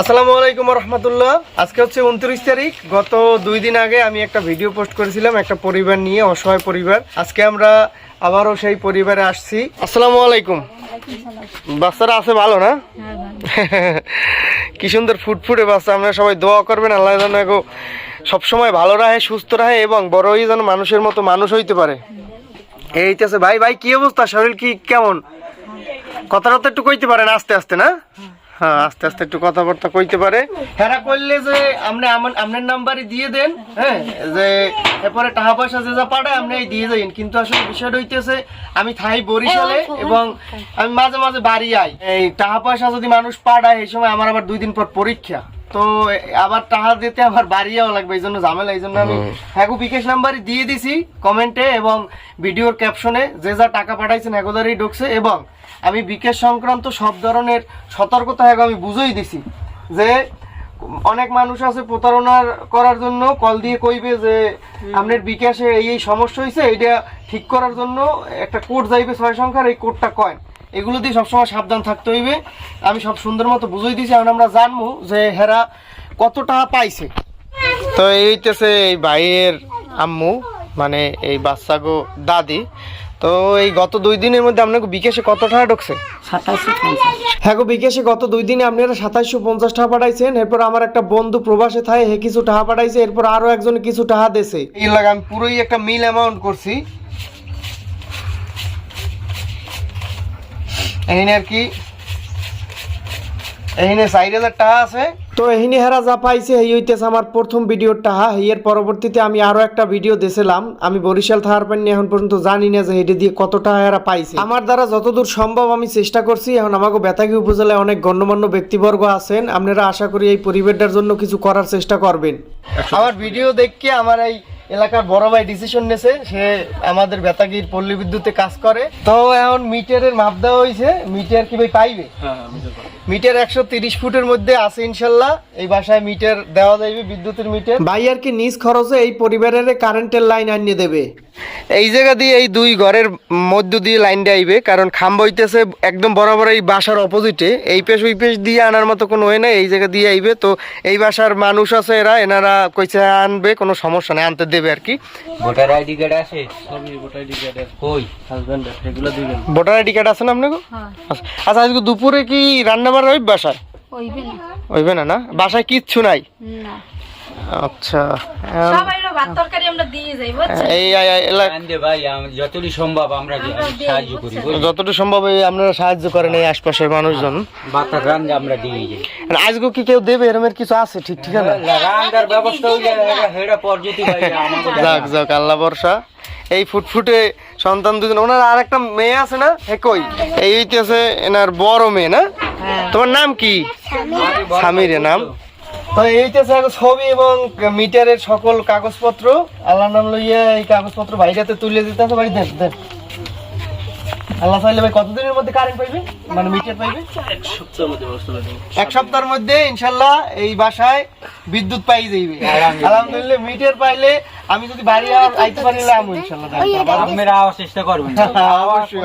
আসসালামু আলাইকুম রহমতুল্লাহ আজকে হচ্ছে উনত্রিশ তারিখ। গত দুই দিন আগে আমি একটা ভিডিও পোস্ট করেছিলাম, একটা পরিবার নিয়ে, অসহায় পরিবার। আজকে আমরা আবারও সেই পরিবারে আসছি। আসসালামু আলাইকুম। বাচ্চারা আছে ভালো না? কি সুন্দর ফুটফুটে বাচ্চা। আমরা সবাই দোয়া করবেন, আল্লাহ যেন সবসময় ভালো রাখে সুস্থ রাখে এবং বড়ই যেন মানুষের মতো মানুষ হইতে পারে। এই এইতেছে ভাই ভাই, কি অবস্থা? শরীর কি কেমন? কথাটা তো একটু কইতে পারেন আস্তে আস্তে, না? হ্যাঁ আস্তে আস্তে একটু কথাবার্তা কইতে পারে। হেরা কইলে যে আপনি আপনার নাম্বারই দিয়ে দেন হ্যাঁ যে এরপরে টাকা পয়সা যে যা পাঠায় আপনি দিয়ে যাইন কিন্তু আসলে বিষয়টা হইতেছে আমি থাই বরিশালে এবং আমি মাঝে মাঝে বাড়ি আই। এই টাকা পয়সা যদি মানুষ পাঠায় এই সময় আমার আবার দুই দিন পর পরীক্ষা। তো আবার টাকা দিতে আবার বাড়িও লাগবে এই জন্য ঝামেলা এই জন্য আমি হ্যাঁ বিকাশ নাম্বারই দিয়ে দিছি কমেন্টে এবং ভিডিওর ক্যাপশনে যে যা টাকা পাঠাইছেন একদারই ঢুকছে এবং আমি বিকাশ সংক্রান্ত সব ধরনের সতর্কতা হ্যাঁ আমি বুঝেই দিছি যে অনেক মানুষ আছে প্রতারণার করার জন্য কল দিয়ে কইবে যে আপনার বিকাশে এই এই সমস্যা হয়েছে এটা ঠিক করার জন্য একটা কোড যাইবে ছয় সংখ্যার এই কোডটা কয়েন। এগুলো দিয়ে সবসময় সাবধান থাকতে হইবে। আমি সব সুন্দর মতো বুঝাই দিছি এখন আমরা জানব যে হেরা কত টাকা পাইছে। তো এইতেছে এই ভাইয়ের আম্মু মানে এই বাচ্চাগো দাদি। তো এই গত দুই দিনের মধ্যে আপনাকে বিকাশে কত টাকা ঢুকছে? হ্যাঁ গো বিকাশে গত দুই দিনে আপনারা সাতাইশশো পঞ্চাশ টাকা পাঠাইছেন। এরপর আমার একটা বন্ধু প্রবাসে থাকে হে কিছু টাকা পাঠাইছে। এরপর আরও একজন কিছু টাকা দেছে এই লাগে আমি পুরোই একটা মিল অ্যামাউন্ট করছি। এখানে আর কি? এখানে চার হাজার টাকা আছে তো এহিনে হেরা যা পাইছে এই হইতেছে আমার প্রথম ভিডিওর টাহা। এর পরবর্তীতে আমি আরও একটা ভিডিও দেছিলাম। আমি বরিশাল থাকার পানি এখন পর্যন্ত জানি না যে এটা দিয়ে কত টাকা এরা পাইছে। আমার দ্বারা যতদূর সম্ভব আমি চেষ্টা করছি এখন আমাকে বেতাগি উপজেলায় অনেক গণ্যমান্য ব্যক্তিবর্গ আছেন আপনারা আশা করি এই পরিবারটার জন্য কিছু করার চেষ্টা করবেন। আমার ভিডিও দেখে আমার এই এলাকার বড় ভাই ডিসিশন নেছে সে আমাদের বেতাগির পল্লী বিদ্যুতে কাজ করে। তো এখন মিটারের মাপ দেওয়া হয়েছে মিটার কি ভাই পাইবে? মিটার একশো তিরিশ ফুটের মধ্যে আছে ইনশাল্লাহ এই বাসায় মিটার দেওয়া যাইবে বিদ্যুতের মিটার। ভাই আর কি নিজ খরচে এই পরিবারের কারেন্টের লাইন আনিয়ে দেবে। এই জায়গা দিয়ে এই দুই ঘরের মধ্য দিয়ে লাইনটা আইবে কারণ খাম্ব হইতেছে একদম বরাবর এই বাসার অপোজিটে এই পেশ ওই পেশ দিয়ে আনার মতো কোনো ওয়ে নাই এই জায়গা দিয়ে আইবে। তো এই বাসার মানুষ আছে এরা এনারা কইছে আনবে কোনো সমস্যা নেই আনতে দেবে আর কি। ভোটার আইডি কার্ড আছে? সবই ভোটার আইডি কার্ড কই? হাজবেন্ডের এগুলো দিবেন। ভোটার আইডি কার্ড আছে না আপনাকে হ্যাঁ। আচ্ছা আচ্ছা, আজকে দুপুরে কি রান্না বান্না হইবে বাসায়? ওইবে না। হইবে না না? বাসায় কিচ্ছু নাই? না। আচ্ছা আম, ভাত তরকারি আমরা দিয়ে যাই বুঝছেন? এই যতটুকু সম্ভব আমরা সাহায্য করি যতটুকু সম্ভব এই আপনারা সাহায্য করেন এই আশপাশের মানুষজন। আমরা দিয়ে যাই। আজকে কি কেউ দেবে? এরমের কিছু আছে ঠিক হেরা- হেরা পর্যতি ভাই আমাকে যাক যাক আল্লাহ বর্ষা এই ফুটফুটে সন্তান দুজন ওনার আর একটা মেয়ে আছে না? হে কই? এই হইতেছে এনার বড় মেয়ে না? তোমার নাম কি? স্বামীর নাম? তো ছবি এবং মিটারের সকল কাগজপত্র আল্লাহ নাম লইয়া এই কাগজপত্র বাইরেতে তুলে দিতে আছে ভাই দেন দেন। আল্লাহ চাইলে ভাই কতদিনের মধ্যে কারেন্ট পাইবে? মানে মিটার পাইবে? এক সপ্তাহের মধ্যে ইনশাল্লাহ এই বাসায় বিদ্যুৎ পাই যাইবে। আলহামদুলিল্লাহ। মিটার পাইলে আমি যদি বাড়ি আইতে পারিলে আমি ইনশাল্লাহ আপনারা চেষ্টা করবেন। অবশ্যই,